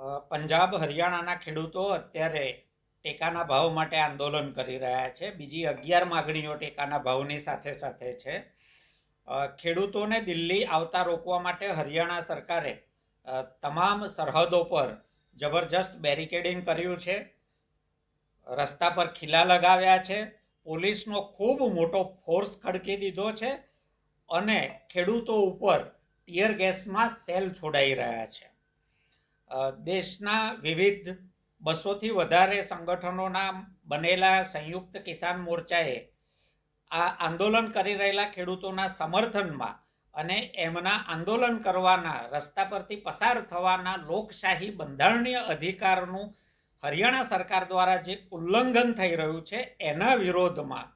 પંજાબ, હરિયાણાના ખેડૂતો અત્યારે ટેકાના ભાવ માટે આંદોલન કરી રહ્યા છે. બીજી અગિયાર માગણીઓ ટેકાના ભાવની સાથે સાથે છે. ખેડૂતોને દિલ્હી આવતા રોકવા માટે હરિયાણા સરકારે તમામ સરહદો પર જબરજસ્ત બેરિકેડિંગ કર્યું છે. રસ્તા પર ખીલા લગાવ્યા છે. પોલીસનો ખૂબ મોટો ફોર્સ ખડકી દીધો છે અને ખેડૂતો ઉપર ટીયર ગેસમાં સેલ છોડાઈ રહ્યા છે. દેશના વિવિધ બસોથી વધારે સંગઠનોના બનેલા સંયુક્ત કિસાન મોરચાએ આ આંદોલન કરી રહેલા ખેડૂતોના સમર્થનમાં અને એમના આંદોલન કરવાના રસ્તા પરથી પસાર થવાના લોકશાહી બંધારણીય અધિકારનું હરિયાણા સરકાર દ્વારા જે ઉલ્લંઘન થઈ રહ્યું છે, એના વિરોધમાં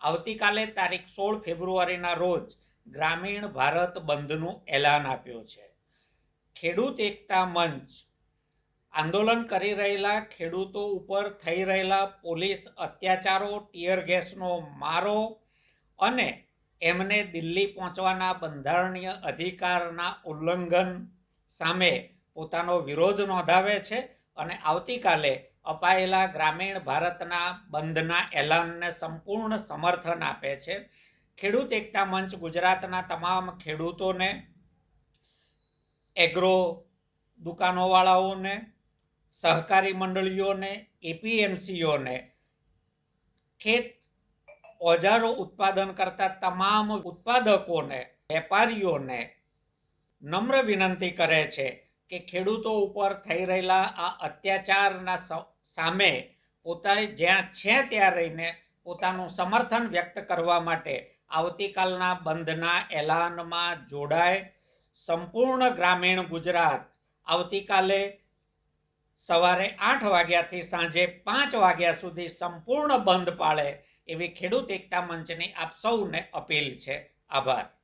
આવતીકાલે તારીખ સોળ ફેબ્રુઆરીના રોજ ગ્રામીણ ભારત બંધનું એલાન આપ્યું છે. ખેડૂત એકતા મંચ. આંદોલન કરી રહેલા ખેડૂતો ઉપર થઈ રહેલા પોલીસ અત્યાચારો, ટીયર ગેસનો મારો અને એમને દિલ્હી પહોંચવાના બંધારણીય અધિકારના ઉલ્લંઘન સામે પોતાનો વિરોધ નોંધાવે છે અને આવતીકાલે અપાયેલા ગ્રામીણ ભારતના બંધના એલાનને સંપૂર્ણ સમર્થન આપે છે. ખેડૂત એકતા મંચ ગુજરાતના તમામ ખેડૂતોને એગ્રો દુકાનોવાળાઓને, સહકારી મંડળીઓને, એપીએમસીઓને, ખેત ઓજારો ઉત્પાદન કરતા તમામ ઉત્પાદકોને, વેપારીઓને નમ્ર વિનંતી કરે છે કે ખેડૂતો ઉપર થઈ રહેલા આ અત્યાચારના સામે પોતા જ્યાં છે ત્યાં રહીને પોતાનું સમર્થન વ્યક્ત કરવા માટે આવતીકાલના બંધના એલાનમાં જોડાય સંપૂર્ણ ગ્રામીણ ગુજરાત. આવતીકાલે સવારે આઠ વાગ્યાથી સાંજે પાંચ વાગ્યા સુધી સંપૂર્ણ બંધ પાળે એવી ખેડૂત એકતા મંચની આપ સૌને અપીલ છે. આભાર.